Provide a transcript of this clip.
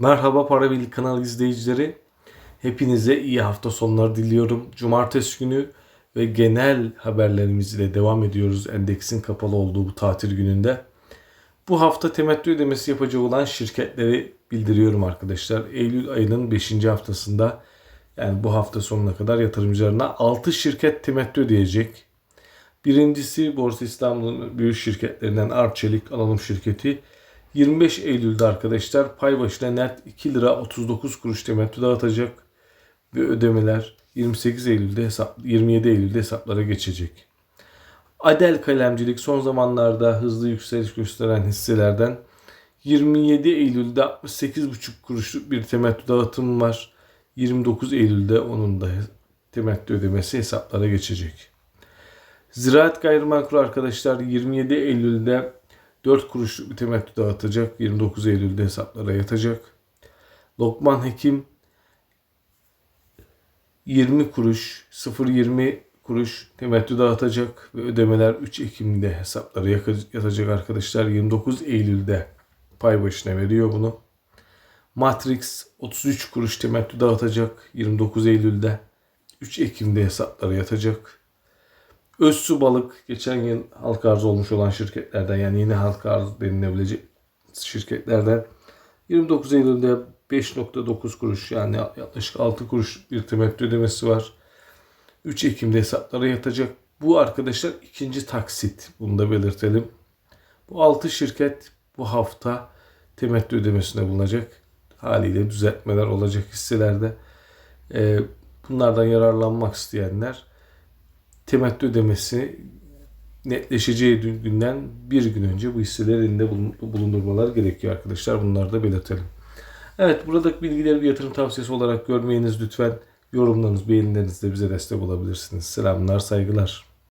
Merhaba Para Birliği kanal izleyicileri. Hepinize iyi hafta sonları diliyorum. Cumartesi günü ve genel haberlerimizle devam ediyoruz endeksin kapalı olduğu bu tatil gününde. Bu hafta temettü ödemesi yapacak olan şirketleri bildiriyorum arkadaşlar. Eylül ayının 5. haftasında yani bu hafta sonuna kadar yatırımcılarına 6 şirket temettü ödeyecek. Birincisi Borsa İstanbul'un büyük şirketlerinden Arçelik Alalım şirketi 25 Eylül'de arkadaşlar pay başına net 2 lira 39 kuruş temettü dağıtacak ve ödemeler 28 Eylül'de hesap 27 Eylül'de hesaplara geçecek. Adel Kalemcilik son zamanlarda hızlı yükseliş gösteren hisselerden 27 Eylül'de 68,5 kuruşluk bir temettü dağıtım var. 29 Eylül'de onun da temettü ödemesi hesaplara geçecek. Ziraat Gayrimenkul arkadaşlar 27 Eylül'de 4 kuruşluk bir temettü dağıtacak. 29 Eylül'de hesaplara yatacak. Lokman Hekim 20 kuruş 0.20 kuruş temettü dağıtacak ve ödemeler 3 Ekim'de hesaplara yatacak arkadaşlar. 29 Eylül'de pay başına veriyor bunu. Matrix 33 kuruş temettü dağıtacak 29 Eylül'de. 3 Ekim'de hesaplara yatacak. Özsu Balık geçen yıl halka arz olmuş olan şirketlerden yani yeni halka arz denilebilecek şirketlerden 29 Eylül'de 5.9 kuruş yani yaklaşık 6 kuruş bir temettü ödemesi var. 3 Ekim'de hesaplara yatacak. Bu arkadaşlar ikinci taksit. Bunu da belirtelim. Bu 6 şirket bu hafta temettü ödemesine bulunacak. Haliyle düzeltmeler olacak hisselerde. Ee, bunlardan yararlanmak isteyenler temettü ödemesi netleşeceği günden bir gün önce bu hisseleri elinde bulundurmalar gerekiyor arkadaşlar. Bunları da belirtelim. Evet buradaki bilgileri bir yatırım tavsiyesi olarak görmeyiniz lütfen. Yorumlarınız, beğenilerinizle bize destek olabilirsiniz. Selamlar, saygılar.